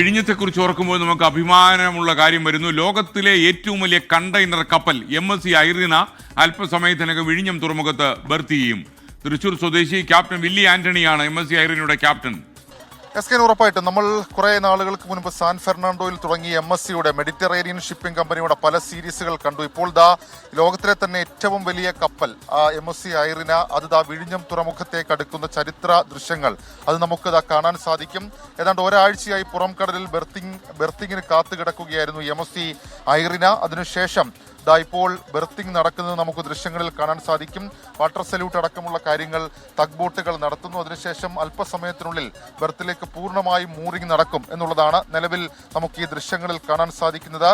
വിഴിഞ്ഞത്തെക്കുറിച്ച് ഓർക്കുമ്പോൾ നമുക്ക് അഭിമാനമുള്ള കാര്യം വരുന്നു. ലോകത്തിലെ ഏറ്റവും വലിയ കണ്ടെയ്നർ കപ്പൽ എം എസ് സി ഐറിന അല്പസമയത്തിനകം വിഴിഞ്ഞം തുറമുഖത്ത് ബർത്ത് ചെയ്യും. തൃശൂർ സ്വദേശി ക്യാപ്റ്റൻ വില്ലി ആന്റണിയാണ് എം എസ് സി ഐറിനയുടെ ക്യാപ്റ്റൻ. എസ് കെ ഉറപ്പായിട്ടും നമ്മൾ കുറെ നാളുകൾക്ക് മുൻപ് സാൻ ഫെർണാണ്ടോയിൽ തുടങ്ങിയ എം എസ് സിയുടെ മെഡിറ്ററേനിയൻ ഷിപ്പിംഗ് കമ്പനിയുടെ പല സീരീസുകൾ കണ്ടു. ഇപ്പോൾ ദാ ലോകത്തിലെ തന്നെ ഏറ്റവും വലിയ കപ്പൽ എം എസ് സി ഐറിന അത് ദാ വിഴിഞ്ഞം തുറമുഖത്തേക്ക് അടുക്കുന്ന ചരിത്ര ദൃശ്യങ്ങൾ. അത് നമുക്ക് ദാ കാണാൻ സാധിക്കും. ഏതാണ്ട് ഒരാഴ്ചയായി പുറം കടലിൽ ബെർത്തിങ് ബെർത്തിങ്ങിന് കാത്തു കിടക്കുകയായിരുന്നു എം എസ് സി ഐറിന. അതിനുശേഷം ദാ ഇപ്പോൾ ബെർത്തിങ് നടക്കുന്നത് നമുക്ക് ദൃശ്യങ്ങളിൽ കാണാൻ സാധിക്കും. വാട്ടർ സല്യൂട്ട് അടക്കമുള്ള കാര്യങ്ങൾ തഗ് ബോട്ടുകൾ നടത്തുന്നു. അതിനുശേഷം അല്പസമയത്തിനുള്ളിൽ ബെർത്തിലേക്ക് പൂർണമായും മൂറിങ് നടക്കും എന്നുള്ളതാണ് നിലവിൽ നമുക്ക് ഈ ദൃശ്യങ്ങളിൽ കാണാൻ സാധിക്കുന്നത്.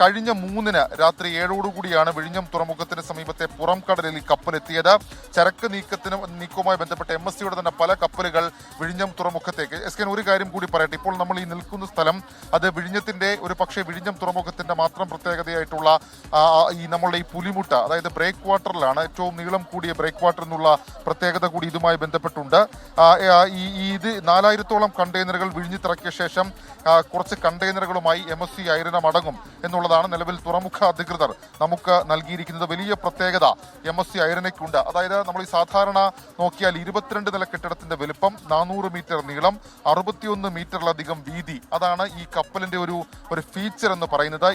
കഴിഞ്ഞ മൂന്നിന് രാത്രി ഏഴോടുകൂടിയാണ് വിഴിഞ്ഞം തുറമുഖത്തിന് സമീപത്തെ പുറം കടലിൽ എത്തിയത്. ചരക്ക് നീക്കത്തിന് നീക്കവുമായി ബന്ധപ്പെട്ട എം എസ് സിയുടെ തന്നെ പല കപ്പലുകൾ വിഴിഞ്ഞം തുറമുഖത്തേക്ക് എസ് കെ ഒരു കാര്യം കൂടി പറയട്ടെ. ഇപ്പോൾ നമ്മൾ ഈ നിൽക്കുന്ന സ്ഥലം അത് വിഴിഞ്ഞത്തിന്റെ ഒരു പക്ഷേ വിഴിഞ്ഞം തുറമുഖത്തിന്റെ മാത്രം പ്രത്യേകതയായിട്ടുള്ള ഈ നമ്മളുടെ ഈ പുലിമുട്ട അതായത് ബ്രേക്ക് വാട്ടറിലാണ് ഏറ്റവും നീളം കൂടിയ ബ്രേക്ക് വാട്ടർ എന്നുള്ള പ്രത്യേകത കൂടി ഇതുമായി ബന്ധപ്പെട്ടുണ്ട്. ഈ ഇത് നാലായിരത്തോളം കണ്ടെയ്നറുകൾ വിഴിഞ്ഞിത്തിറക്കിയ ശേഷം കുറച്ച് കണ്ടെയ്നറുകളുമായി എം എസ് സി ഐറിനം മടങ്ങും എന്നുള്ളതാണ് നിലവിൽ തുറമുഖ അധികൃതർ നമുക്ക് നൽകിയിരിക്കുന്നത്. വലിയ പ്രത്യേകത എം എസ് സി ഐറിനയ്ക്കുണ്ട് അതായത് നമ്മൾ ഈ സാധാരണ നോക്കിയാൽ ഇരുപത്തിരണ്ട് നില കെട്ടിടത്തിന്റെ വലുപ്പം നാനൂറ് മീറ്റർ നീളം അറുപത്തിയൊന്ന് മീറ്ററിലധികം വീതി. അതാണ് ഈ കപ്പലിന്റെ ഒരു ഒരു ഫീച്ചർ എന്ന് പറയുന്നത്.